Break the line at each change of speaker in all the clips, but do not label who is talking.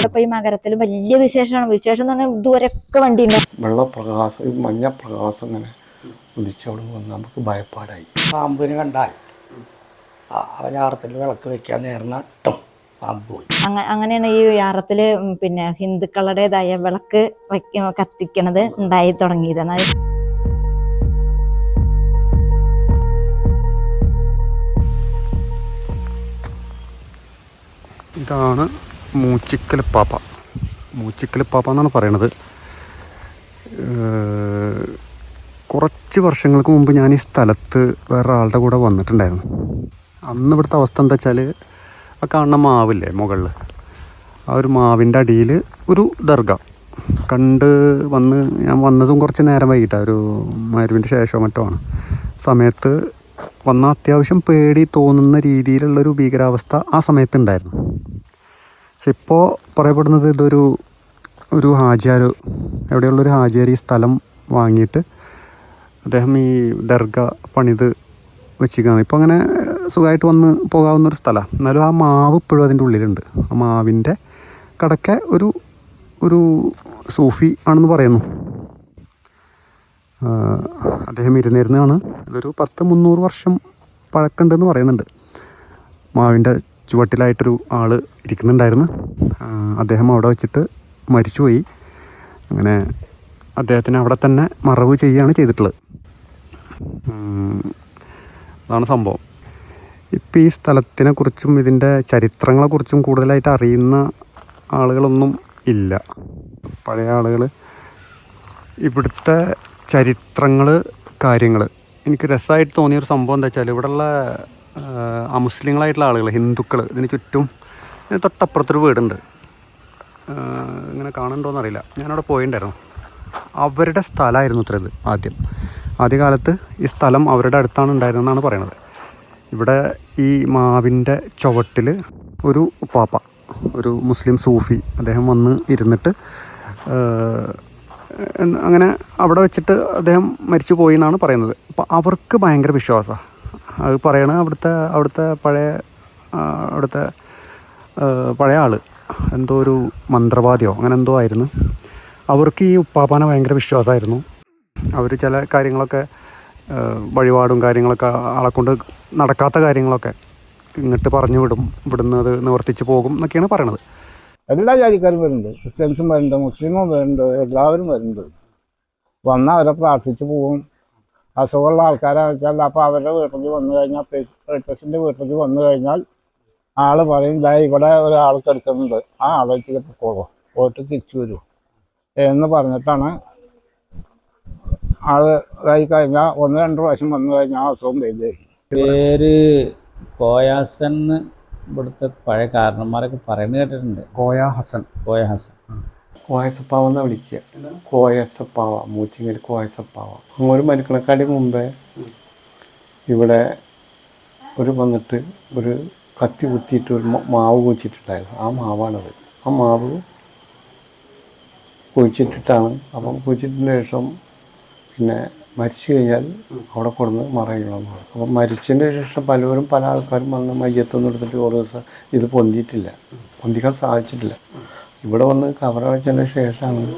ഇവിടെ പോയി മകരത്തിൽ വലിയ വിശേഷമാണ്. വിശേഷം എന്ന് പറഞ്ഞാൽ ഇതുവരെയൊക്കെ വണ്ടി
വെള്ളപ്രകാശം ഈ മഞ്ഞ പ്രകാശം ഇങ്ങനെ ഉദിച്ചവിടെ വന്ന് നമുക്ക് ഭയപ്പാടായി.
പാമ്പിനെ കണ്ടാൽ അവനാറത്തിൽ വിളക്ക് വെക്കാൻ നേർന്ന ട്ടോ പാമ്പ് പോയി.
അങ്ങനെയാണ് ഈ യാറത്തിൽ പിന്നെ ഹിന്ദുക്കളുടേതായ വിളക്ക് വയ്ക്ക കത്തിക്കണത് ഉണ്ടായി തുടങ്ങിയത്. എന്നാൽ
ഇതാണ് മൂച്ചിക്കൽ പാപ്പ മൂച്ചിക്കൽ പാപ്പ എന്നാണ് പറയണത്. കുറച്ച് വർഷങ്ങൾക്ക് മുമ്പ് ഞാൻ ഈ സ്ഥലത്ത് വേറെ ആളുടെ കൂടെ വന്നിട്ടുണ്ടായിരുന്നു. അന്ന് ഇവിടുത്തെ അവസ്ഥ എന്താ വെച്ചാൽ ആ കാണുന്ന മാവില്ലേ മുകളിൽ ആ ഒരു മാവിന്റെ അടിയിൽ ഒരു ദർഗ. കണ്ട് വന്ന് ഞാൻ വന്നതും കുറച്ച് നേരം വൈകിട്ടാണ് ഒരു മരുവിന്റെ ശേഷമോ മറ്റോ ആണ്. സമയത്ത് വന്ന അത്യാവശ്യം പേടി തോന്നുന്ന രീതിയിലുള്ളൊരു ഭീകരാവസ്ഥ ആ സമയത്ത് ഉണ്ടായിരുന്നു. പക്ഷെ ഇപ്പോൾ പറയപ്പെടുന്നത് ഇതൊരു ഒരു ഹാജിയാർ എവിടെയുള്ളൊരു ഹാജിയാർ ഈ സ്ഥലം വാങ്ങിയിട്ട് അദ്ദേഹം ഈ ദർഗ പണിത് വെച്ചിരിക്കുകയാണ്. ഇപ്പോൾ അങ്ങനെ സുഖമായിട്ട് വന്ന് പോകാവുന്ന ഒരു സ്ഥലമാണ് എന്നാലും ആ മാവ് ഇപ്പോഴും അതിന്റെ ഉള്ളിലുണ്ട്. ആ മാവിന്റെ കടക്കെ ഒരു ഒരു സൂഫി ആണെന്ന് പറയുന്നു. അദ്ദേഹം ഇരുന്നിരുന്നതാണ്. ഇതൊരു പത്ത് മുന്നൂറ് വർഷം പഴക്കമുണ്ടെന്ന് പറയുന്നുണ്ട്. മാവിന്റെ ചുവട്ടിലായിട്ടൊരു ആൾ ഇരിക്കുന്നുണ്ടായിരുന്നു. അദ്ദേഹം അവിടെ വെച്ചിട്ട് മരിച്ചുപോയി. അങ്ങനെ അദ്ദേഹത്തിന് അവിടെ തന്നെ മറവ് ചെയ്യുകയാണ് ചെയ്തിട്ടുള്ളത്. അതാണ് സംഭവം. ഇപ്പം ഈ സ്ഥലത്തിനെ കുറിച്ചും ഇതിന്റെ ചരിത്രങ്ങളെക്കുറിച്ചും കൂടുതലായിട്ട് അറിയുന്ന ആളുകളൊന്നും ഇല്ല. പഴയ ആളുകൾ ഇവിടുത്തെ ചരിത്രങ്ങൾ കാര്യങ്ങൾ എനിക്ക് രസമായിട്ട് തോന്നിയൊരു സംഭവം എന്താ വെച്ചാൽ ഇവിടെയുള്ള അമുസ്ലിങ്ങളായിട്ടുള്ള ആളുകൾ ഹിന്ദുക്കൾ ഇതിന് ചുറ്റും തൊട്ടപ്പുറത്തൊരു വീടുണ്ട്. ഇങ്ങനെ കാണുന്നുണ്ടോയെന്ന് അറിയില്ല. ഞാനവിടെ പോയിട്ടുണ്ടായിരുന്നു അവരുടെ സ്ഥലമായിരുന്നു ഇത്ര ഇത് ആദ്യം. ആദ്യകാലത്ത് ഈ സ്ഥലം അവരുടെ അടുത്താണ് ഉണ്ടായിരുന്നതെന്നാണ് പറയണത്. ഇവിടെ ഈ മാവിന്റെ ചുവട്ടിൽ ഒരു പാപ്പ ഒരു മുസ്ലിം സൂഫി അദ്ദേഹം വന്ന് ഇരുന്നിട്ട് അങ്ങനെ അവിടെ വെച്ചിട്ട് അദ്ദേഹം മരിച്ചു പോയി എന്നാണ് പറയുന്നത്. അപ്പോൾ അവർക്ക് ഭയങ്കര വിശ്വാസമാണ് അത് പറയണത് അവിടുത്തെ അവിടുത്തെ പഴയ അവിടുത്തെ പഴയ ആൾ എന്തോ ഒരു മന്ത്രവാദിയോ അങ്ങനെ എന്തോ ആയിരുന്നു. അവർക്ക് ഈ ഉപ്പാപ്പാനെ ഭയങ്കര വിശ്വാസമായിരുന്നു. അവർ ചില കാര്യങ്ങളൊക്കെ വഴിപാടും കാര്യങ്ങളൊക്കെ ആളെ കൊണ്ട് നടക്കാത്ത കാര്യങ്ങളൊക്കെ ഇങ്ങോട്ട് പറഞ്ഞു വിടും. ഇവിടുന്ന് അത് നിവർത്തിച്ച് പോകും എന്നൊക്കെയാണ് പറയണത്.
എല്ലാ ജാതിക്കാരും വരുന്നുണ്ട്. ക്രിസ്ത്യൻസും വരുന്നുണ്ട് മുസ്ലിമും വരുന്നുണ്ട് എല്ലാവരും വരുന്നുണ്ട്. വന്നാൽ അവരെ പ്രാർത്ഥിച്ച് പോകും അസുഖമുള്ള ആൾക്കാരാണെന്ന് വെച്ചാൽ അപ്പോൾ അവരുടെ വീട്ടിൽ വന്നു കഴിഞ്ഞാൽ പേഴ്സസിന്റെ വീട്ടിൽ വന്നു കഴിഞ്ഞാൽ ആൾ പറയും ദാ ഇവിടെ ഒരാൾ കിടക്കുന്നുണ്ട്. ആ ആളെ വെച്ചിട്ട് പോകോ പോയിട്ട് തിരിച്ചു വരൂ. എന്ന് പറഞ്ഞിട്ടാണ് ആൾ ഇതായി കഴിഞ്ഞാൽ ഒന്ന് രണ്ട് പ്രാവശ്യം വന്നു കഴിഞ്ഞാൽ ആ അസുഖം ചെയ്ത്
പേര് കോയാസൻ ഇവിടുത്തെ പഴയ കാരണന്മാരൊക്കെ പറയുന്നത് കേട്ടിട്ടുണ്ട്.
കോയ ഹസൻ
കോയ ഹസൻ
കോയസപ്പാവ എന്നാ വിളിക്കുക കോയസപ്പാവ. മൂച്ചിങ്ങൽ കോയസപ്പാവ. ഒരു മരിക്കണക്കാടി മുമ്പേ ഇവിടെ ഒരു വന്നിട്ട് ഒരു കത്തി കുത്തിയിട്ട് ഒരു മാവ് കുഴിച്ചിട്ടുണ്ടായിരുന്നു. ആ മാവാണത്. ആ മാവ് കുഴിച്ചിട്ടിട്ടാണ്. അപ്പം കുഴിച്ചിട്ടതിന് ശേഷം പിന്നെ മരിച്ചു കഴിഞ്ഞാൽ അവിടെ കൊടുന്ന് മറയണമെന്നാണ് അപ്പം മരിച്ചതിന് ശേഷം പലവരും പല ആൾക്കാരും വന്ന് മയ്യത്തൊന്നും എടുത്തിട്ട് ഓരോ ദിവസം ഇത് പൊന്തിയിട്ടില്ല. പൊന്തിക്കാൻ സാധിച്ചിട്ടില്ല. ഇവിടെ വന്ന് കവറടച്ചതിന് ശേഷമാണ്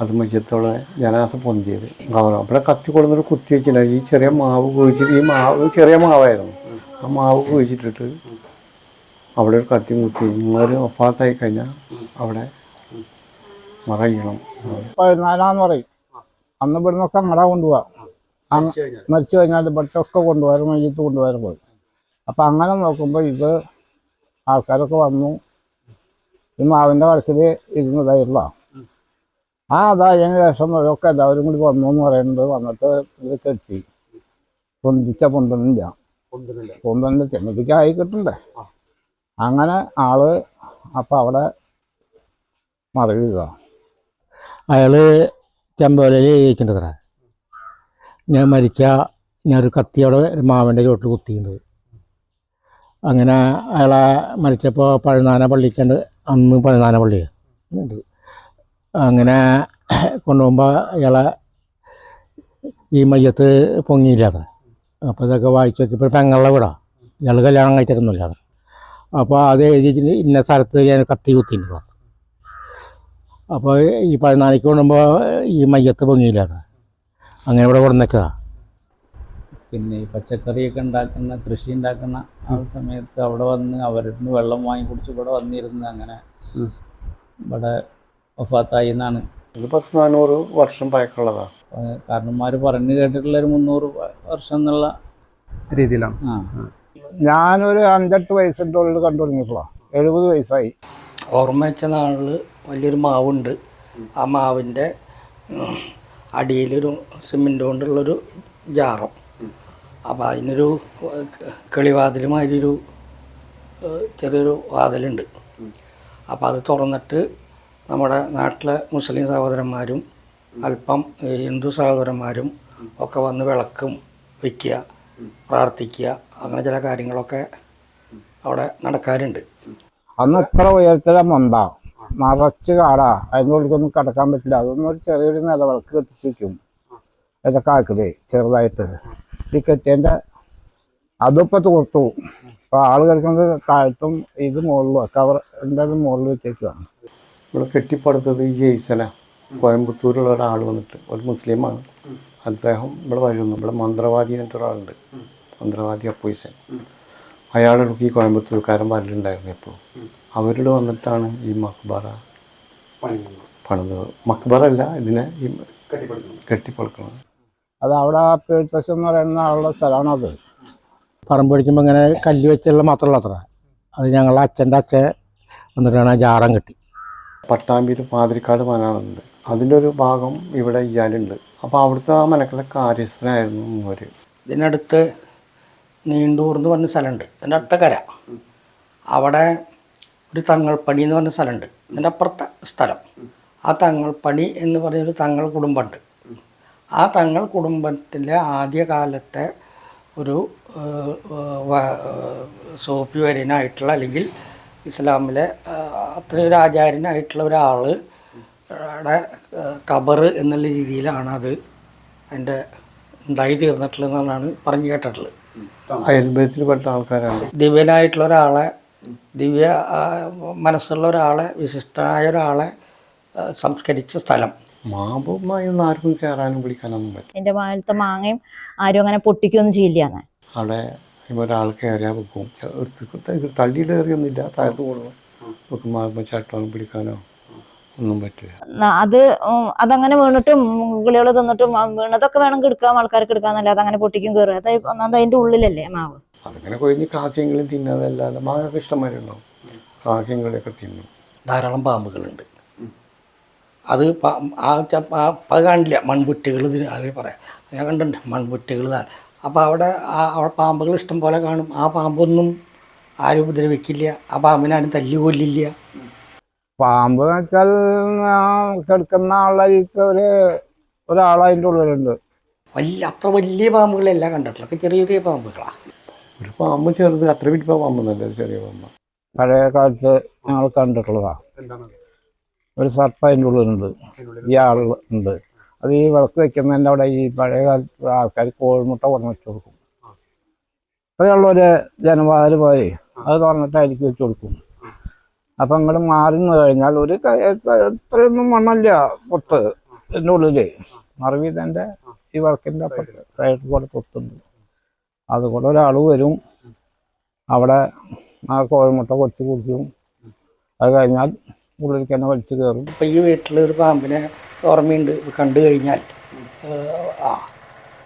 അത് മയ്യത്തോടെ ജനാസ പൊന്തിയത്. കവറ അവിടെ കത്തി കൊടുന്നൊരു കുത്തി വെച്ചിട്ടുണ്ടായിരുന്നു. ഈ ചെറിയ മാവ് കുഴിച്ചിട്ട് ഈ മാവ് ചെറിയ മാവായിരുന്നു. ആ മാവ് കുഴിച്ചിട്ടിട്ട് അവിടെ ഒരു കത്തി മുത്തി ഇങ്ങനെ ഒഫാത്തായി കഴിഞ്ഞാൽ അവിടെ മറയണം.
പതിനാലാന്ന് പറയും. അന്ന് ഇവിടുന്നൊക്കെ അങ്ങടാ കൊണ്ടുപോവാം. അങ്ങ് മരിച്ചു കഴിഞ്ഞാൽ ഇവിടുത്തെ ഒക്കെ കൊണ്ടുപോയാലും മയ്യത്ത് കൊണ്ടുപോയാലും പോയി. അപ്പം അങ്ങനെ നോക്കുമ്പോൾ ഇത് ആൾക്കാരൊക്കെ വന്നു. ഈ മാവിന്റെ വഴക്കിൽ ഇരുന്നതായിരുന്നു ആ അതായതിനു ശേഷം ഒക്കെ എല്ലാവരും കൂടി വന്നു എന്ന് പറയുന്നത് വന്നിട്ട് ഇത് കെട്ടി. പൊന്തിച്ച പൊന്തുന്നില്ല പൊന്തുന്നില്ല ചെമ്മതിക്ക് ആയി കിട്ടണ്ടേ? അങ്ങനെ ആൾ അപ്പം അവിടെ മറവി
അയാൾ ചെമ്പോലയിൽ ഇരിക്കേണ്ടത്ര ഞാൻ മരിച്ച ഞാൻ ഒരു കത്തിയോടെ മാവന്റെ ചോട്ടിൽ കുത്തിയിട്ടുണ്ട്. അങ്ങനെ അയാളെ മരിച്ചപ്പോൾ പഴുനാന പള്ളിക്കണ്ട് അന്ന് പഴനാന പള്ളി ഉണ്ട്. അങ്ങനെ കൊണ്ടുപോകുമ്പോൾ അയാളെ ഈ മയ്യത്ത് പൊങ്ങിയില്ല അത്ര അപ്പോൾ ഇതൊക്കെ വായിച്ചു നോക്കിയപ്പോൾ പെങ്ങളുടെ വീടാ. ഇയാൾ കല്യാണം കഴിച്ചിട്ടൊന്നുമില്ല. അത് അപ്പോൾ അത് എഴുതിയിട്ട് ഇന്ന സ്ഥലത്ത് ഞാൻ കത്തി കുത്തിയിട്ടുണ്ടോ അപ്പോൾ ഈ പതിനാലിക്ക് കൊണ്ടുമ്പോൾ ഈ മയ്യത്ത് പൊങ്ങിയില്ല അത്. അങ്ങനെ ഇവിടെ കൊണ്ടുവന്നേക്കതാ
പിന്നെ ഈ പച്ചക്കറിയൊക്കെ ഉണ്ടാക്കുന്ന കൃഷി ഉണ്ടാക്കുന്ന ആ സമയത്ത് അവിടെ വന്ന് അവരുടെ നിന്ന് വെള്ളം വാങ്ങി കുടിച്ച് ഇവിടെ വന്നിരുന്ന് അങ്ങനെ ഇവിടെ വഫാത്തായി എന്നാണ്
ഇത് പത്ത് നാനൂറ് വർഷം പഴക്കമുള്ളതാണ്
കാരണന്മാർ പറഞ്ഞു കേട്ടിട്ടുള്ള ഒരു മുന്നൂറ് വർഷം എന്നുള്ള
രീതിയിലാണ്.
ഞാനൊരു അഞ്ചെട്ട് വയസ്സിന്റെ ഉള്ളിൽ കണ്ടു തുടങ്ങിയപ്പോഴാണ് എഴുപത് വയസ്സായി.
ഓർമ്മ വെച്ച നാളിൽ വലിയൊരു മാവുണ്ട്. ആ മാവിന്റെ അടിയിലൊരു സിമെന്റ് കൊണ്ടുള്ളൊരു ജാറം. അപ്പോൾ അതിനൊരു കിളിവാതിലുമായൊരു ചെറിയൊരു വാതിലുണ്ട്. അപ്പോൾ അത് തുറന്നിട്ട് നമ്മുടെ നാട്ടിലെ മുസ്ലിം സഹോദരന്മാരും അല്പം ഹിന്ദു സഹോദരന്മാരും ഒക്കെ വന്ന് വിളക്കും വയ്ക്കുക പ്രാർത്ഥിക്കുക അങ്ങനെ ചില കാര്യങ്ങളൊക്കെ അവിടെ നടക്കാറുണ്ട്.
അന്ന് എത്ര ഉയരത്തില മന്ത നിറച്ച് കാടാ. അതിന്റെ കിടക്കാൻ പറ്റില്ല. അതൊന്നും ഒരു ചെറിയൊരു നിലവിളക്ക് കത്തിച്ച് വയ്ക്കും. ഇതൊക്കെ ആക്കില്ലേ ചെറുതായിട്ട്. ഈ കെട്ടിയന്റെ അതിപ്പോൾ തൂർത്തു. അപ്പോൾ ആൾ കിടക്കുന്നത് താഴത്തും ഇത് മുകളിലും. കവർ എന്റെ മുകളിൽ വെച്ചേക്കുവാണ്.
ഇവിടെ കെട്ടിപ്പടുത്തത് ഈ ജെയ്സന കോയമ്പത്തൂരുള്ള ഒരാൾ വന്നിട്ട്. ഒരു മുസ്ലിമാണ്. അദ്ദേഹം ഇവിടെ വരുന്നു. ഇവിടെ മന്ത്രവാദി എന്നിട്ട് ഒരാളുണ്ട്. മന്ത്രവാദി അപ്പോയിസൻ. അയാളെടുക്ക് ഈ കോയമ്പത്തൂർക്കാരൻ വരലുണ്ടായിരുന്നു എപ്പോഴും അവരോട് വന്നിട്ടാണ് ഈ മക്ബറ പണിതത് മക്ബറ അല്ല ഇതിനെ ഈ കെട്ടിപ്പടുക്കുന്നത്.
അത് അവിടെ പേഴ്സസ് എന്ന് പറയുന്ന ആളുടെ സ്ഥലമാണ് അത്.
പറമ്പ് പിടിക്കുമ്പോൾ ഇങ്ങനെ കല്ല് വെച്ചുള്ള മാത്രമല്ല അത്ര. അത് ഞങ്ങളുടെ അച്ഛന്റെ അച്ഛൻ വന്നിട്ടാണ് ജാറം കെട്ടി.
പട്ടാമ്പിയിൽ പാതിരിക്കാട് മനാളുണ്ട് അതിന്റെ ഒരു ഭാഗം ഇവിടെ ഇയാളുണ്ട്. അപ്പോൾ അവിടുത്തെ ആ മനക്കളെ കാര്യസ്ഥനായിരുന്നു അവർ
ഇതിനടുത്ത് നീണ്ടൂർ എന്ന് പറഞ്ഞ സ്ഥലമുണ്ട്. ഇതിന്റെ അടുത്ത കര. അവിടെ ഒരു തങ്ങൾപ്പടി എന്ന് പറഞ്ഞ സ്ഥലമുണ്ട്. ഇതിന്റെ അപ്പുറത്തെ സ്ഥലം. ആ തങ്ങൾപ്പടി എന്ന് പറഞ്ഞൊരു തങ്ങൾ കുടുംബമുണ്ട്. ആ തങ്ങൾ കുടുംബത്തിലെ ആദ്യകാലത്തെ ഒരു സോഫ്റ്റ്വെയറിനായിട്ടുള്ള അല്ലെങ്കിൽ ഇസ്ലാമിലെ അത്രയൊരു ഒരു ആചാര്യനായിട്ടുള്ള ഒരാൾ കബറ് എന്നുള്ള രീതിയിലാണ് അത് അതിന്റെ ഉണ്ടായി തീർന്നിട്ടുള്ളതെന്നാണ് പറഞ്ഞു കേട്ടിട്ടുള്ളത്.
അയൽബത്തിൽപ്പെട്ട ആൾക്കാരാണ്.
ദിവ്യനായിട്ടുള്ള ഒരാളെ ദിവ്യ മനസ്സുള്ള ഒരാളെ വിശിഷ്ടനായ ഒരാളെ സംസ്കരിച്ച സ്ഥലം.
മാപുമായി ഒന്നും ആർക്കും കയറാനും പിടിക്കാനൊന്നും പറ്റില്ല.
അതിന്റെ മാലത്തെ മാങ്ങയും ആരും അങ്ങനെ പൊട്ടിക്കൊന്നും ചെയ്യില്ല
അവിടെ ഇപ്പൊ ഒരാൾ കയറിയാൽ വെക്കും തള്ളിയിട്ട് കയറിയൊന്നുമില്ല താഴത്ത് കൊടുക്കും വെക്കും മാറുമ്പോൾ ചട്ടം പിടിക്കാനോ ഒന്നും പറ്റില്ല.
അത് അതങ്ങനെ വീണിട്ടും കിളികൾ തിന്നിട്ടും വീണതൊക്കെ വേണമെങ്കിൽ എടുക്കാം ആൾക്കാർക്ക് എടുക്കാന്നല്ല. അതങ്ങനെ പൊട്ടിക്കും കയറുക അത് ഒന്നാമത് അതിന്റെ ഉള്ളിലല്ലേ മാവ്.
അതിങ്ങനെ കൊഴിഞ്ഞ് കാക്കയെങ്കിലും തിന്നാതല്ലാതെ മാവൊക്കെ ഇഷ്ടംമാരുണ്ടാവും കാക്കയെങ്കിലൊക്കെ തിന്നും.
ധാരാളം പാമ്പുകളുണ്ട്. അത് ആ അത് കാണില്ല. മൺപുറ്റുകൾ അതിന് അത് പറയാം. ഞാൻ കണ്ടിട്ടുണ്ട് മൺപുറ്റുകൾ അപ്പോൾ അവിടെ ആ അവിടെ പാമ്പുകൾ ഇഷ്ടം പോലെ കാണും. ആ പാമ്പൊന്നും ആരും ഉപദ്രവിക്കില്ല. ആ പാമ്പിനാരും തല്ലി കൊല്ലില്ല.
പാമ്പ് എന്ന് വെച്ചാൽ കിടക്കുന്ന ആളായിട്ട് ഒരു ഒരാളതിന്റെ ഉള്ളിലുണ്ട്.
വലിയ അത്ര വലിയ പാമ്പുകളെല്ലാം കണ്ടിട്ടുള്ള. ചെറിയ ചെറിയ പാമ്പുകളാണ്
ഒരു പാമ്പ് ചെറുത് അത്ര വലിയ പാമ്പൊന്നല്ല ചെറിയ പാമ്പ്.
പഴയ കാലത്ത് ഞങ്ങൾ കണ്ടിട്ടുള്ളതാണ് ഒരു സർപ്പ അതിന്റെ ഉള്ളിലുണ്ട്. ഈ ആൾ ഉണ്ട് അത് ഈ വിളക്ക് വെക്കുന്നതിന്റെ അവിടെ ഈ പഴയ കാലത്ത് ആൾക്കാർ കോഴിമുട്ട കൊണ്ടു വെച്ച് കൊടുക്കും. അതുള്ള ഒരു ജനവാതിൽ പോലെ അത് തുറന്നിട്ടായിരിക്കും വെച്ച് കൊടുക്കും. അപ്പം അങ്ങോട്ട് മാറി നിന്ന് കഴിഞ്ഞാൽ ഒരു ഇത്രയൊന്നും മണ്ണല്ല പൊത്ത് എന്റെ ഉള്ളിൽ. മറവി ഈ വിളക്കിന്റെ അപ്പുറത്ത് സൈഡിൽ കൂടെ തൊത്തുണ്ട് അതുകൂടെ ഒരാൾ വരും. അവിടെ ആ കോഴിമുട്ട കൊത്തി കുടിക്കും. അത് കഴിഞ്ഞാൽ ഉള്ളിലേക്ക് വലിച്ചു കയറും.
ഇപ്പം ഈ വീട്ടിൽ ഒരു പാമ്പിനെ ഓർമ്മയുണ്ട്. കണ്ടു കഴിഞ്ഞാൽ ആ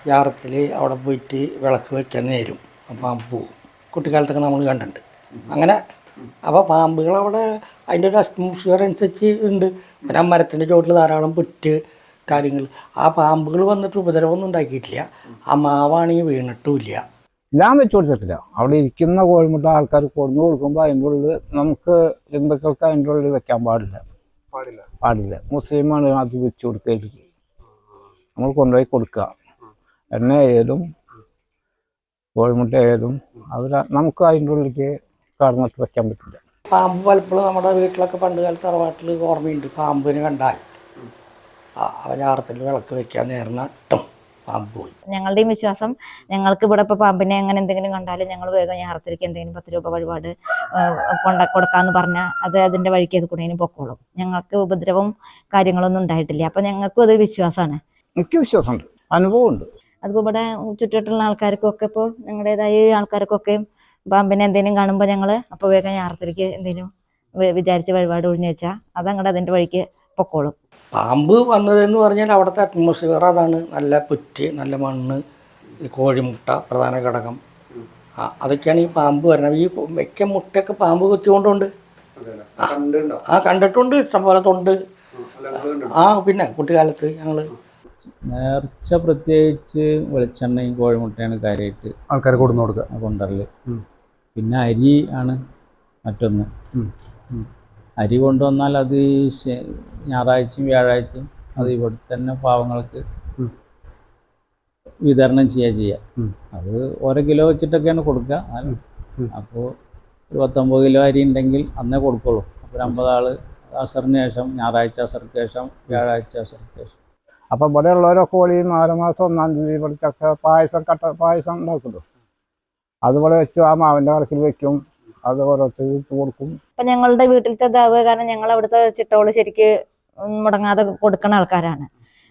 ജാറത്തിൽ അവിടെ പോയിട്ട് വിളക്ക് വെക്കാൻ നേരും. ആ പാമ്പ് പോവും. കുട്ടിക്കാലത്തൊക്കെ നമ്മൾ കണ്ടിട്ടുണ്ട്. അങ്ങനെ അപ്പോൾ പാമ്പുകൾ അവിടെ അതിന്റെ ഒരു അറ്റ്മോസ്ഫിയർ അനുസരിച്ച് ഉണ്ട്. പിന്നെ മരത്തിന്റെ ചുവട്ടിൽ ധാരാളം പുറ്റ് കാര്യങ്ങൾ ആ പാമ്പുകൾ വന്നിട്ട് ഉപദ്രവമൊന്നും ഉണ്ടാക്കിയിട്ടില്ല. ആ മാവാണെങ്കിൽ വീണിട്ടുമില്ല
ഞാൻ വെച്ച് കൊടുത്തിട്ടില്ല. അവിടെ ഇരിക്കുന്ന കോഴിമുട്ട ആൾക്കാർ കൊടുന്നു കൊടുക്കുമ്പോൾ അതിന്റെ ഉള്ളിൽ നമുക്ക് ഹിന്ദുക്കൾക്ക് അതിന്റെ ഉള്ളിൽ വെക്കാൻ പാടില്ല.
പാടില്ല.
പാടില്ല. മുസ്ലിമാണ് അത് വെച്ച് കൊടുക്കുക നമ്മൾ കൊണ്ടുപോയി കൊടുക്കുക. എണ്ണ ആയാലും കോഴിമുട്ട ആയാലും അവർ നമുക്ക് അതിന്റെ ഉള്ളിലേക്ക് കടന്നിട്ട് വെക്കാൻ പറ്റില്ല.
പാമ്പ് പലപ്പോഴും നമ്മുടെ വീട്ടിലൊക്കെ പണ്ട് കാലത്ത് തറവാട്ടിൽ ഓർമ്മയുണ്ട്. പാമ്പിനെ കണ്ടാൽ. ആ അവൻ ഞാറത്തിൽ വിളക്ക് വെക്കാൻ നേർന്ന ടം പാമ്പ് പോയി
ഞങ്ങളുടെയും വിശ്വാസം ഞങ്ങൾക്ക് ഇവിടെ ഇപ്പോൾ പാമ്പിനെ അങ്ങനെ എന്തെങ്കിലും കണ്ടാലും ഞങ്ങൾ വേഗം ഞാറത്തിലേക്ക് എന്തെങ്കിലും പത്ത് രൂപ വഴിപാട് കൊണ്ട കൊടുക്കാന്ന് പറഞ്ഞാൽ അത് അതിന്റെ വഴിക്ക് അത് കൂടെ പൊക്കോളും. ഞങ്ങൾക്ക് ഉപദ്രവവും കാര്യങ്ങളൊന്നും ഉണ്ടായിട്ടില്ല. അപ്പൊ ഞങ്ങൾക്കും അത് വിശ്വാസമാണ്
എനിക്ക് വിശ്വാസമുണ്ട്. അനുഭവമുണ്ട്.
അതിപ്പോൾ ഇവിടെ ചുറ്റുവട്ടുള്ള ആൾക്കാർക്കൊക്കെ ഇപ്പോൾ ഞങ്ങളുടേതായ ആൾക്കാർക്കൊക്കെ പാമ്പിനെ എന്തെങ്കിലും കാണുമ്പോൾ ഞങ്ങൾ അപ്പോൾ വേഗം ഞാറത്തിലേക്ക് എന്തെങ്കിലും വിചാരിച്ച് വഴിപാട് ഒഴിഞ്ഞു വെച്ചാൽ അതങ്ങടെ അതിന്റെ വഴിക്ക് പൊക്കോളും
പാമ്പ് വന്നതെന്ന് പറഞ്ഞാൽ അവിടുത്തെ അറ്റ്മോസ്ഫിയർ അതാണ്. നല്ല പുറ്റ് നല്ല മണ്ണ് ഈ കോഴിമുട്ട പ്രധാന ഘടകം. ആ അതൊക്കെയാണ് ഈ പാമ്പ് വരണത് ഈ വെക്ക മുട്ടയൊക്കെ പാമ്പ് കുത്തിക്കൊണ്ടുണ്ട്. ആ കണ്ടിട്ടുണ്ട്? ഇഷ്ടംപോലെ തൊണ്ട്. ആ പിന്നെ കുട്ടിക്കാലത്ത് ഞങ്ങൾ
നേർച്ച പ്രത്യേകിച്ച് വെളിച്ചെണ്ണയും കോഴിമുട്ടയാണ് കാര്യമായിട്ട്
ആൾക്കാർ കൊടുന്നു കൊടുക്കുക. കൊണ്ടുവരൽ.
പിന്നെ അരി ആണ് മറ്റൊന്ന്. അരി കൊണ്ടുവന്നാൽ അത് ഈ ഞായറാഴ്ചയും വ്യാഴാഴ്ചയും അത് ഇവിടെ തന്നെ പാവങ്ങൾക്ക്. വിതരണം ചെയ്യുക ചെയ്യുക അത് ഓരോ കിലോ വെച്ചിട്ടൊക്കെയാണ് കൊടുക്കുക. അപ്പോൾ ഒരു പത്തൊമ്പത് കിലോ അരി ഉണ്ടെങ്കിൽ അന്നേ കൊടുക്കുള്ളൂ. അപ്പോൾ ഒരു അമ്പത് ആൾ അസറിന് ശേഷം ഞായറാഴ്ച അസർക്ക് ശേഷം വ്യാഴാഴ്ച അസർക്ക് ശേഷം.
അപ്പോൾ ഇവിടെ ഉള്ളവരൊക്കെ ഓടി നാല് മാസം ഒന്നാം തീയതി ഇവിടെ ചക്ക പായസം കട്ട പായസം ഉണ്ടാക്കുമല്ലോ അതുപോലെ വെച്ചു ആ മാവിന്റെ കണക്കിൽ വെക്കും. അത് ഓരോരുത്തർക്ക് ഇട്ട് കൊടുക്കും.
ഇപ്പൊ ഞങ്ങളുടെ വീട്ടിലത്തെ ഇതാവുക കാരണം ഞങ്ങൾ അവിടുത്തെ ചിട്ടോൾ ശരിക്ക് മുടങ്ങാതെ കൊടുക്കുന്ന ആൾക്കാരാണ്.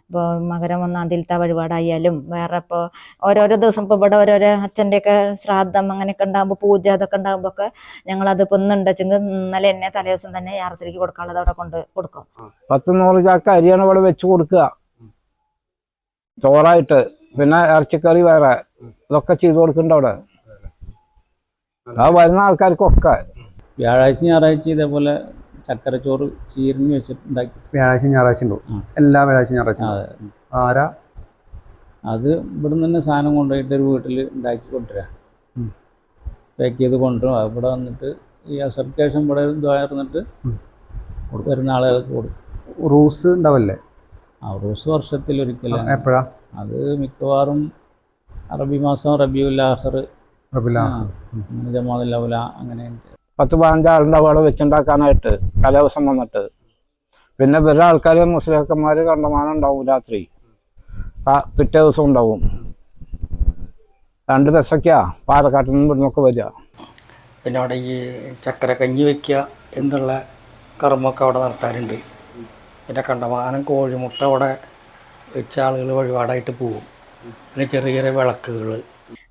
ഇപ്പോൾ മകരം ഒന്നാം തീയതിയിലത്തെ വഴിപാടായാലും വേറെ ഇപ്പോൾ ഓരോരോ ദിവസം ഇപ്പോൾ ഇവിടെ ഓരോരോ അച്ഛന്റെയൊക്കെ ശ്രാദ്ധം അങ്ങനെയൊക്കെ ഉണ്ടാകുമ്പോൾ പൂജ അതൊക്കെ ഉണ്ടാകുമ്പോൾ ഒക്കെ ഞങ്ങൾ ഇപ്പം ഇന്ന് ഉണ്ടെച്ചെങ്കിൽ ഇന്നലെ എന്നെ തലേ ദിവസം തന്നെ യാത്രയ്ക്ക് കൊടുക്കാനുള്ളത് അവിടെ കൊണ്ട് കൊടുക്കും.
പത്ത് നൂറ് ചാക്ക അരിയാണ് ഇവിടെ വെച്ച് കൊടുക്കുക. ചോറായിട്ട് പിന്നെ ഇറച്ചിക്കറി വേറെ ഇതൊക്കെ ചെയ്ത് കൊടുക്കുന്നുണ്ട് അവിടെ. ആ വരുന്ന ആൾക്കാർക്കൊക്കെ.
വ്യാഴാഴ്ച ഞായറാഴ്ച ഇതേപോലെ ചക്കരച്ചോറ് ചീരിഞ്ഞ് വെച്ചിട്ടുണ്ടാക്കി.
വ്യാഴാഴ്ച ഞായറാഴ്ച ഉണ്ടാവും എല്ലാ വ്യാഴാഴ്ച ഞായറാഴ്ച
അതെ
ആരാ?
അത് ഇവിടുന്ന് തന്നെ സാധനം കൊണ്ടുപോയിട്ട് ഒരു വീട്ടിൽ ഉണ്ടാക്കി
കൊണ്ടുവരാം.
പാക്ക് ചെയ്ത് കൊണ്ടുവരും. അത് ഇവിടെ വന്നിട്ട് ഈ അസപ്റ്റേഷൻ ഇവിടെ
ഇതായിരുന്നിട്ട്.
വരുന്ന ആളുകൾക്ക് കൊടുക്കും.
റൂസ് ഉണ്ടാവല്ലേ?
ആ റൂസ് വർഷത്തിൽ ഒരിക്കലും
എപ്പോഴാ?
അത് മിക്കവാറും അറബി മാസം റബിയുൽ ആഹർ അങ്ങനെ.
പത്ത് പതിനഞ്ച് ആളുടെ അവിടെ വെച്ചുണ്ടാക്കാനായിട്ട്. തലേദിവസം വന്നിട്ട്. പിന്നെ വേറെ ആൾക്കാർ മുസ്ലിംക്കന്മാർ കണ്ടമാനം ഉണ്ടാവും രാത്രി. ആ പിറ്റേ ദിവസം ഉണ്ടാവും. രണ്ട് ബസ്സൊക്കെയാ. പാലക്കാട്ടിൽ നിന്ന് ഇവിടുന്നൊക്കെ വരിക.
പിന്നെ അവിടെ ഈ ചക്കര കഞ്ഞി വെക്കുക എന്നുള്ള കർമ്മമൊക്കെ അവിടെ നടത്താറുണ്ട്. പിന്നെ കണ്ടമാനം കോഴിമുട്ട അവിടെ വെച്ച ആളുകൾ വഴിപാടായിട്ട് പോവും പിന്നെ ചെറിയ ചെറിയ വിളക്കുകൾ.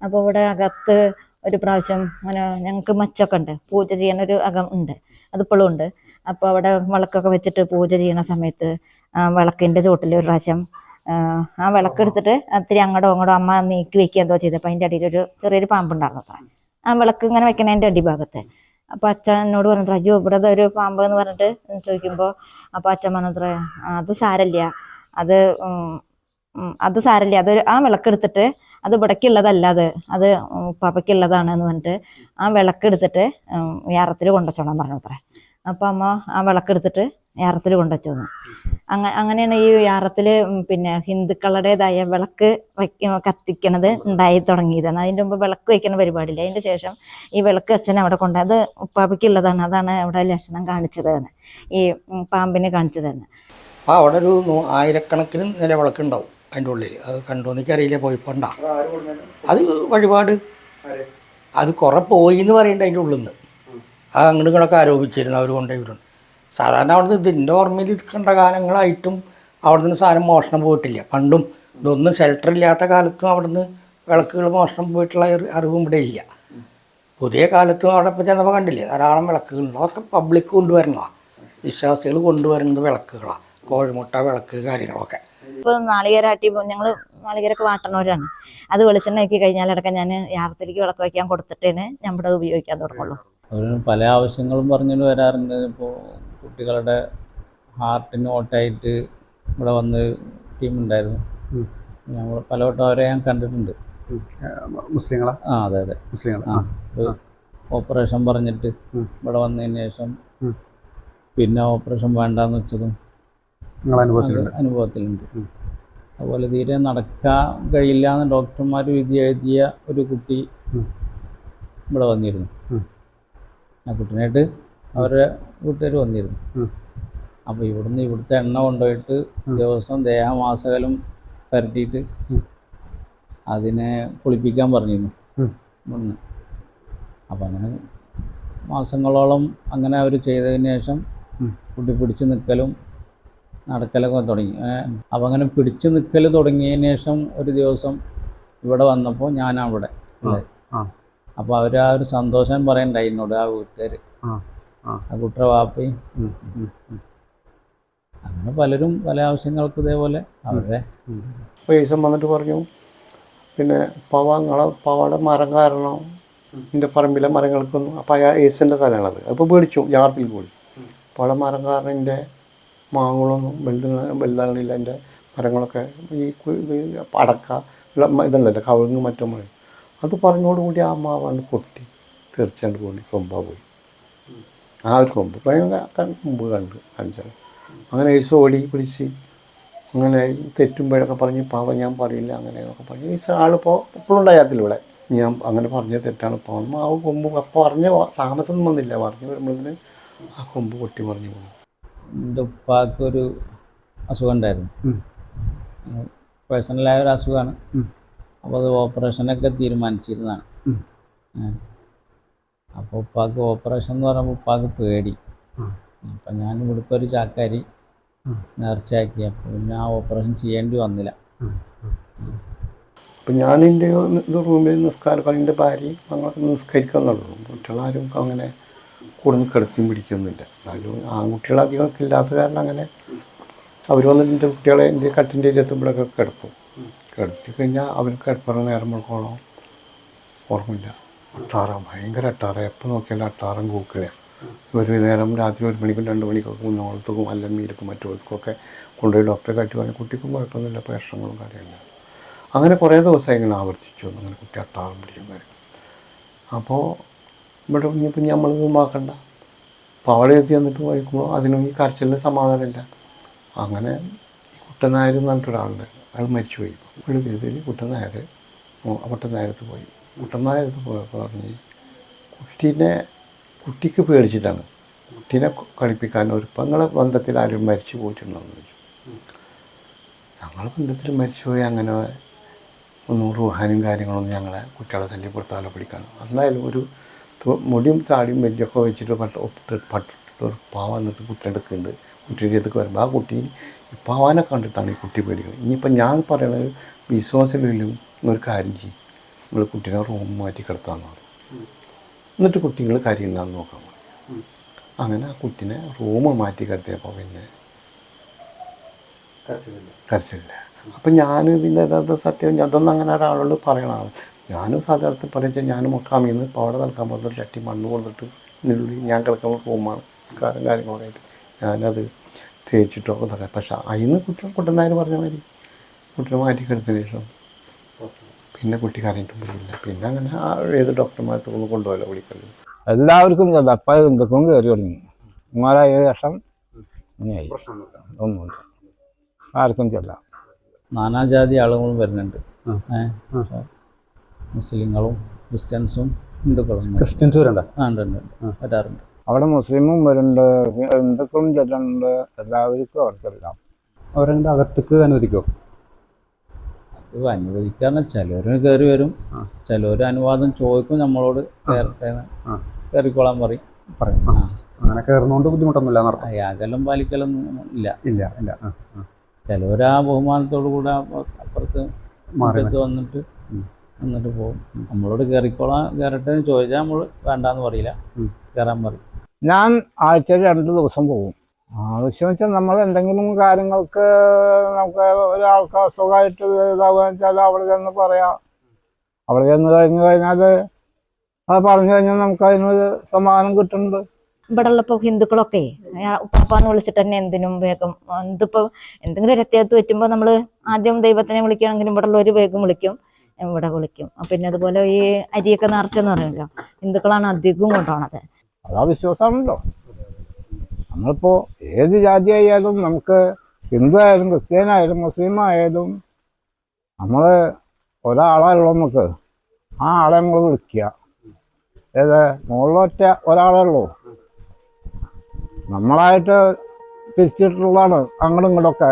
അപ്പോൾ ഇവിടെ അകത്ത് ഒരു പ്രാവശ്യം അങ്ങനെ ഞങ്ങൾക്ക് മച്ചൊക്കെ ഉണ്ട് പൂജ ചെയ്യണ ഒരു അകം ഉണ്ട്. അതിപ്പോഴും ഉണ്ട്. അപ്പോൾ അവിടെ വിളക്കൊക്കെ വെച്ചിട്ട് പൂജ ചെയ്യണ സമയത്ത് വിളക്കിന്റെ ചോട്ടിൽ ഒരു പ്രാവശ്യം ആ, വിളക്ക് വിളക്കെടുത്തിട്ട് അത്തിരി അങ്ങോട്ടോ അങ്ങോട്ടോ അമ്മ നീക്കി വെക്കുക എന്തോ ചെയ്തത് ചെയ്തപ്പോൾ അതിന്റെ അടിയിൽ ഒരു ചെറിയൊരു പാമ്പുണ്ടായിരുന്നു അത്ര ആ വിളക്ക് ഇങ്ങനെ വെക്കണതിന്റെ അടിഭാഗത്ത്. അപ്പോൾ അച്ഛൻ എന്നോട് പറഞ്ഞത്ര അയ്യോ ഇവിടെ ഒരു പാമ്പ് എന്ന് പറഞ്ഞിട്ട് ചോദിക്കുമ്പോൾ അപ്പോൾ അച്ഛൻ പറഞ്ഞത്ര അത് സാരല്ല അത് അത് സാരല്ല അത് ആ വിളക്കെടുത്തിട്ട് അത് ഇവിടേക്കുള്ളതല്ല അത് അത് ഉപ്പാപ്പയ്ക്കുള്ളതാണ് എന്ന് പറഞ്ഞിട്ട് ആ വിളക്കെടുത്തിട്ട് ഏറത്തിൽ കൊണ്ടുവച്ചോളാൻ പറഞ്ഞു അത്രേ അപ്പം അമ്മ ആ വിളക്കെടുത്തിട്ട് ഏറത്തിൽ കൊണ്ടുവച്ചു തന്നു അങ്ങ അങ്ങനെയാണ് ഈ ഏറത്തിൽ പിന്നെ ഹിന്ദുക്കളുടേതായ വിളക്ക് വയ്ക്ക കത്തിക്കണത് ഉണ്ടായി തുടങ്ങിയത്. അതിന്റെ മുമ്പ് വിളക്ക് വയ്ക്കുന്ന പരിപാടിയില്ല. അതിന്റെ ശേഷം ഈ വിളക്ക് അച്ഛൻ അവിടെ കൊണ്ട് അത് ഉപ്പാപ്പയ്ക്കുള്ളതാണ്. അതാണ് അവിടെ ലക്ഷണം കാണിച്ചത് ഈ പാമ്പിനെ കാണിച്ചത് എന്ന്
അപ്പോൾ അവിടെ ഒരു ആയിരക്കണക്കിന് നില നിലവിളക്കുണ്ടാവും അതിന്റെ ഉള്ളിൽ അത് കണ്ടു എനിക്കറിയില്ല പോയിപ്പോണ്ടാ. അത് വഴിപാട്. അത് കുറേ പോയി എന്ന് പറയണ്ട അതിന്റെ ഉള്ളിൽ നിന്ന് അത് അങ്ങോട്ട് ഇങ്ങോട്ടൊക്കെ ആരോപിച്ചിരുന്നു അവർ കൊണ്ടേ വിടുന്നു സാധാരണ അവിടുന്ന് ഇതിന്റെ ഓർമ്മയിൽ ഇത് കണ്ട കാലങ്ങളായിട്ടും അവിടുന്ന് സാധനം മോഷണം പോയിട്ടില്ല. പണ്ടും ഇതൊന്നും ഷെൽട്ടർ ഇല്ലാത്ത കാലത്തും അവിടുന്ന് വിളക്കുകൾ മോഷണം പോയിട്ടുള്ള ഒരു അറിവും ഇവിടെ ഇല്ല. പുതിയ കാലത്തും അവിടെ ഇപ്പോൾ ചെന്നപ്പോൾ കണ്ടില്ലേ ധാരാളം വിളക്കുകളുണ്ട്. അതൊക്കെ പബ്ലിക് കൊണ്ടുവരണതാണ് വിശ്വാസികൾ കൊണ്ടുവരുന്നത് വിളക്കുകളാണ് കോഴിമുട്ട വിളക്ക് കാര്യങ്ങളൊക്കെ.
ഇപ്പൊ നാളികേരാട്ടി ഞങ്ങൾ നാളികേരൊക്കെ വാട്ടണവരാണ്. അത് വെളിച്ചെണ്ണ ആക്കി കഴിഞ്ഞാലടക്കം ഞാൻ യാത്രത്തിലേക്ക് വിളക്ക് വയ്ക്കാൻ കൊടുത്തിട്ടേന് നമ്മുടെ ഉപയോഗിക്കാൻ തുടങ്ങുള്ളൂ.
അവർ പല ആവശ്യങ്ങളും പറഞ്ഞു വരാറുണ്ട്. ഇപ്പോൾ കുട്ടികളുടെ ഹാർട്ടിന് ഓട്ടായിട്ട് ഇവിടെ വന്ന് ടീമുണ്ടായിരുന്നു. ഞങ്ങൾ പലവട്ടം അവരെ ഞാൻ കണ്ടിട്ടുണ്ട്.
മുസ്ലിങ്ങളാ?
ആ അതെ അതെ.
മുസ്ലിങ്ങൾ
ആ ഓപ്പറേഷൻ പറഞ്ഞിട്ട്. ഇവിടെ വന്നതിന് ശേഷം പിന്നെ ഓപ്പറേഷൻ വേണ്ടാന്ന് വെച്ചതും
അനുഭവത്തിലുണ്ട്.
അനുഭവത്തിലുണ്ട്. അതുപോലെ തീരെ നടക്കാൻ കഴിയില്ല എന്ന് ഡോക്ടർമാർ വിധി എഴുതിയ ഒരു കുട്ടി. ഇവിടെ വന്നിരുന്നു. ആ കുട്ടീനായിട്ട് അവരുടെ വീട്ടുകാർ വന്നിരുന്നു.
അപ്പൊ
അപ്പോൾ ഇവിടുന്ന് ഇവിടുത്തെ എണ്ണ കൊണ്ടുപോയിട്ട് ദിവസം ദേഹമാസകലം പരട്ടിയിട്ട് അതിനെ കുളിപ്പിക്കാൻ പറഞ്ഞിരുന്നു. ഇവിടുന്ന്. അപ്പോൾ അങ്ങനെ മാസങ്ങളോളം അങ്ങനെ അവർ ചെയ്തതിന് ശേഷം കുട്ടി പിടിച്ച് നിൽക്കലും നടക്കലൊക്കെ തുടങ്ങി. അപ്പം അങ്ങനെ പിടിച്ചു നിൽക്കൽ തുടങ്ങിയതിന് ശേഷം ഒരു ദിവസം ഇവിടെ വന്നപ്പോൾ ഞാൻ അവിടെ. അപ്പോൾ അവർ ആ ഒരു സന്തോഷം പറയണ്ടായി എന്നോട് ആ വീട്ടുകാർ
ആ, ആ. വാപ്പി.
അങ്ങനെ പലരും പല ആവശ്യങ്ങൾക്ക് ഇതേപോലെ അവരുടെ
പൈസ വന്നിട്ട് പറഞ്ഞു പിന്നെ പവ നിങ്ങളെ പവയുടെ മരം കാരണം എന്റെ പറമ്പിലെ മരങ്ങൾക്കൊന്നും അപ്പം അയാൾ ഏസിന്റെ സ്ഥലങ്ങളത് അപ്പോൾ പേടിച്ചു യാത്രയിൽ പോയി. പവാടെ മരം കാരണം എന്റെ മാങ്ങളൊന്നും വലുത് വലുതാകണില്ല എന്റെ മരങ്ങളൊക്കെ ഈ അടക്ക ഇതുണ്ടല്ലോ കവുങ്ങ് മറ്റും മഴ അത് പറഞ്ഞോടുകൂടി ആ മാവാണ് കൊട്ടി തീർച്ചയായിട്ടും കൂടി കൊമ്പ പോയി. ആ ഒരു കൊമ്പ് ഭയങ്കര കൊമ്പ് കണ്ട് കാണിച്ചത് അങ്ങനെ ഏസ് ഓടി പിടിച്ച് അങ്ങനെ തെറ്റുമ്പോഴൊക്കെ പറഞ്ഞ് പാവ ഞാൻ പറയില്ല അങ്ങനെയൊക്കെ പറഞ്ഞു. ഈ ആളിപ്പോൾ ഇപ്പോഴുണ്ടായാത്തില്ല ഇവിടെ. ഞാൻ അങ്ങനെ പറഞ്ഞ തെറ്റാണ് പാവം. ആ കൊമ്പ് പറഞ്ഞ താമസം വന്നില്ല. പറഞ്ഞു വരുമ്പോഴത്തേന് ആ കൊമ്പ് കൊട്ടി പറഞ്ഞു പോകും
എന്റെ ഉപ്പാക്ക് ഒരു അസുഖം ഉണ്ടായിരുന്നു. പേഴ്സണലായ ഒരു അസുഖമാണ്. അപ്പോൾ അത് ഓപ്പറേഷനൊക്കെ തീരുമാനിച്ചിരുന്നതാണ്. അപ്പോൾ ഉപ്പാക്ക് ഓപ്പറേഷൻ എന്ന് പറയുമ്പോൾ ഉപ്പാക്ക് പേടി. അപ്പം ഞാൻ ഇവിടുത്തെ ഒരു ചാക്കാരി. നേർച്ചയാക്കി. അപ്പോൾ പിന്നെ ആ ഓപ്പറേഷൻ ചെയ്യേണ്ടി വന്നില്ല.
അപ്പം ഞാൻ എന്റെ റൂമിൽ നിസ്കാരം എന്റെ ഭാര്യയും ഞങ്ങളൊക്കെ നിസ്കരിക്കുന്നുള്ളൂ ആരും അങ്ങനെ കൂടുതൽ കിടത്തിയും പിടിക്കൊന്നുമില്ല. എന്നാലും ആൺകുട്ടികൾ അധികം ഇല്ലാത്ത കാരണം അങ്ങനെ അവർ വന്നിട്ട് എന്റെ കുട്ടികളെ എന്റെ കട്ടിന്റെ ഇരുത്തുമ്പോഴൊക്കെ കിടക്കും കിടത്തി കഴിഞ്ഞാൽ അവർ കിടപ്പുറ നേരം മുഴുക്കോളം ഓർമ്മില്ല അട്ടാറ ഭയങ്കര അട്ടാറ. എപ്പോൾ നോക്കിയാലും അട്ടാറും കൂക്കുകയാണ് ഒരു നേരം രാത്രി ഒരു മണിക്കും രണ്ട് മണിക്കൊക്കെ കുന്നോളത്തേക്കും അല്ലമ്മീർക്കും മറ്റുള്ളവർക്കൊക്കെ കൊണ്ടുപോയി ഡോക്ടറെ കാട്ടി പറഞ്ഞു കുട്ടിക്കും കുഴപ്പമൊന്നുമില്ല പ്രശ്നങ്ങളും കാര്യമില്ല. അങ്ങനെ കുറേ ദിവസം ഇങ്ങനെ ആവർത്തിച്ചു അങ്ങനെ കുട്ടി അട്ടാറും പിടിക്കും കാര്യം. അപ്പോൾ ഇവിടെ ഇനിയിപ്പോൾ നമ്മൾ നോക്കണ്ട അപ്പോൾ അവിടെ എത്തി വന്നിട്ട് വഹിക്കുമ്പോൾ അതിനും ഈ കരച്ചിലിന് സമാധാനമില്ല. അങ്ങനെ ഈ കുട്ടനായർ എന്ന് പറഞ്ഞിട്ടൊരാളുണ്ട് അയാൾ മരിച്ചുപോയി. ഇവിടെ വീതിൽ കുട്ടനായർ കുട്ടനായരത്ത് പോയി. കുട്ടനായരത്ത് പോയപ്പോൾ പറഞ്ഞ് കുട്ടീനെ കുട്ടിക്ക് പേടിച്ചിട്ടാണ്. കുട്ടീനെ കളിപ്പിക്കാൻ ഒരു പെങ്ങളെ ബന്ധത്തിൽ ആരും മരിച്ചു പോയിട്ടുണ്ടോ എന്ന് ചോദിച്ചു. ഞങ്ങളെ ബന്ധത്തിൽ മരിച്ചുപോയി അങ്ങനെ ഒന്നും റുഹാനും കാര്യങ്ങളൊന്നും ഞങ്ങളെ കുട്ടികളെ തല്ലിപ്പുറത്താലോ പിടിക്കാൻ എന്നായാലും ഒരു മുടിയും താടിയും വെല്ലൊക്കെ വെച്ചിട്ട് പട്ട പട്ടിട്ട് ഒരു പാവ എന്നിട്ട് കുട്ടി എടുക്കുന്നുണ്ട് കുട്ടിയുടെ അടുത്ത് വരുമ്പോൾ ആ കുട്ടി ഈ പാവാനെ കണ്ടിട്ടാണ് ഈ കുട്ടി പേടിക്കുന്നത്. ഇനിയിപ്പോൾ ഞാൻ പറയണത് വിശ്വാസമില്ലെങ്കിലും ഒരു കാര്യം ചെയ്യും. നിങ്ങൾ കുട്ടീനെ റൂം മാറ്റി കിടത്താമെന്ന് പറഞ്ഞു എന്നിട്ട് കുട്ടികൾ കരയുന്നതെന്ന് നോക്കാൻ പറഞ്ഞു അങ്ങനെ ആ കുട്ടീനെ റൂം മാറ്റി കിടത്തിയപ്പോൾ പിന്നെ കരച്ചില്ല അപ്പം ഞാൻ ഇതിന്റെ യഥാർത്ഥ സത്യം അതൊന്നും അങ്ങനെ ഒരാളോട് പറയണതാണ് ഞാനും സാധാരണ പറഞ്ഞാൽ ഞാനും മക്കാമിൽ നിന്ന് പവട നൽകാൻ പോകുന്ന ഒരു ചട്ടി മണ്ണ് കൊണ്ടിട്ട് നുള്ളി ഞാൻ കിടക്കുന്ന റൂമാണ് സംസ്കാരം കാര്യങ്ങളൊക്കെ ആയിട്ട് ഞാനത് തേച്ചിട്ടോ എന്നൊക്കെ പക്ഷേ അതിന് കുട്ടികൾ കുട്ടനായർ പറഞ്ഞ മാതിരി. കുട്ടികൾ മാറ്റി കിടത്തതിന് ശേഷം. പിന്നെ കുട്ടി കരഞ്ഞിട്ടും പോയില്ല പിന്നെ അങ്ങനെ ആ ഏത് ഡോക്ടർമാർക്ക് ഒന്ന് കൊണ്ടുപോയല്ലോ വിളിക്കുന്നത്
എല്ലാവർക്കും അപ്പായ അപ്പം എന്തൊക്കെ കയറി തുടങ്ങി. ഉമ്മാരായ ശേഷം ഇങ്ങനെയായി. ഒന്നുമില്ല. ആർക്കും ചെല്ലാം.
നാനാജാതി ആളുകളും വരുന്നുണ്ട്. ഏഹ്. മുസ്ലിങ്ങളും ക്രിസ്ത്യൻസും ഹിന്ദുക്കളും
ക്രിസ്ത്യൻസ് വരണ്ട
ആ ഉണ്ട് ഉണ്ട്. വരാറുണ്ട്.
അവിടെ മുസ്ലിമും വരുന്നുണ്ട്. ഹിന്ദുക്കളും ചെല്ലുന്നുണ്ട്. എല്ലാവർക്കും അവിടെ ചെല്ലാം.
അവരെ അകത്തേക്ക് അനുവദിക്കോ?
അത് അനുവദിക്കാന്ന് ചിലവരും കയറി വരും.
ആ.
ചിലർ അനുവാദം ചോദിക്കും നമ്മളോട് കയറട്ടെ. കയറിക്കോളാൻ പറയും.
പറയും. അങ്ങനെ കയറുന്നോണ്ട് ബുദ്ധിമുട്ടൊന്നുമില്ല നടത്താം
ഈ അകലം പാലിക്കലൊന്നും ഇല്ല.
ഇല്ല ഇല്ല. ചിലവരാ.
ചിലവർ ആ ബഹുമാനത്തോടു കൂടെ അപ്പുറത്ത്
മാറി
വന്നിട്ട്. എന്നിട്ട് പോകും. നമ്മളോട് കയറിക്കോളാൻ കയറട്ടെ എന്ന് ചോദിച്ചാൽ നമ്മൾ വേണ്ടാന്ന് പറയില്ല. കയറാൻ പറയും.
ഞാൻ ആഴ്ച രണ്ട് ദിവസം പോകും. ആവശ്യം വെച്ചാൽ നമ്മൾ എന്തെങ്കിലും കാര്യങ്ങൾക്ക് നമുക്ക് ഒരാൾക്ക് അസുഖമായിട്ട് ഇതാവുക വെച്ചാൽ അവിടെ ചെന്ന് പറയാം. അവിടെ ചെന്ന് കഴിഞ്ഞു കഴിഞ്ഞാൽ അത് പറഞ്ഞു കഴിഞ്ഞാൽ നമുക്ക് അതിനൊരു സമാധാനം കിട്ടുന്നുണ്ട്.
ഇവിടെ ഉള്ളപ്പോ ഹിന്ദുക്കളൊക്കെ ഉപ്പാപ്പാന്ന് വിളിച്ചിട്ട് തന്നെ എന്തിനും വേഗം എന്തിപ്പോ എന്തെങ്കിലും ഒരു അത്യാഹത്ത് പറ്റുമ്പോൾ നമ്മൾ ആദ്യം ദൈവത്തിനെ വിളിക്കുകയാണെങ്കിലും ഇവിടെ ഉള്ളവർ വേഗം വിളിക്കും. ഇവിടെ വിളിക്കും. പിന്നെ അതുപോലെ ഈ അരിയൊക്കെ നിറച്ചെന്ന് പറയുമല്ലോ ഹിന്ദുക്കളാണ് അധികവും കൊണ്ടുപോണത്.
അതാ വിശ്വാസമാണല്ലോ. നമ്മളിപ്പോ ഏത് ജാതി ആയാലും നമുക്ക് ഹിന്ദു ആയാലും ക്രിസ്ത്യൻ ആയാലും മുസ്ലിം ആയാലും നമ്മൾ ഒരാളാണല്ലോ നമുക്ക്. ആ ആളെ നമ്മൾ വിളിക്കുക. ഏത് മുകളിലൊറ്റ ഒരാളേ ഉള്ളൂ നമ്മളായിട്ട് തിരിച്ചിട്ടുള്ളതാണ് അങ്ങോട്ടും ഇങ്ങോട്ടൊക്കെ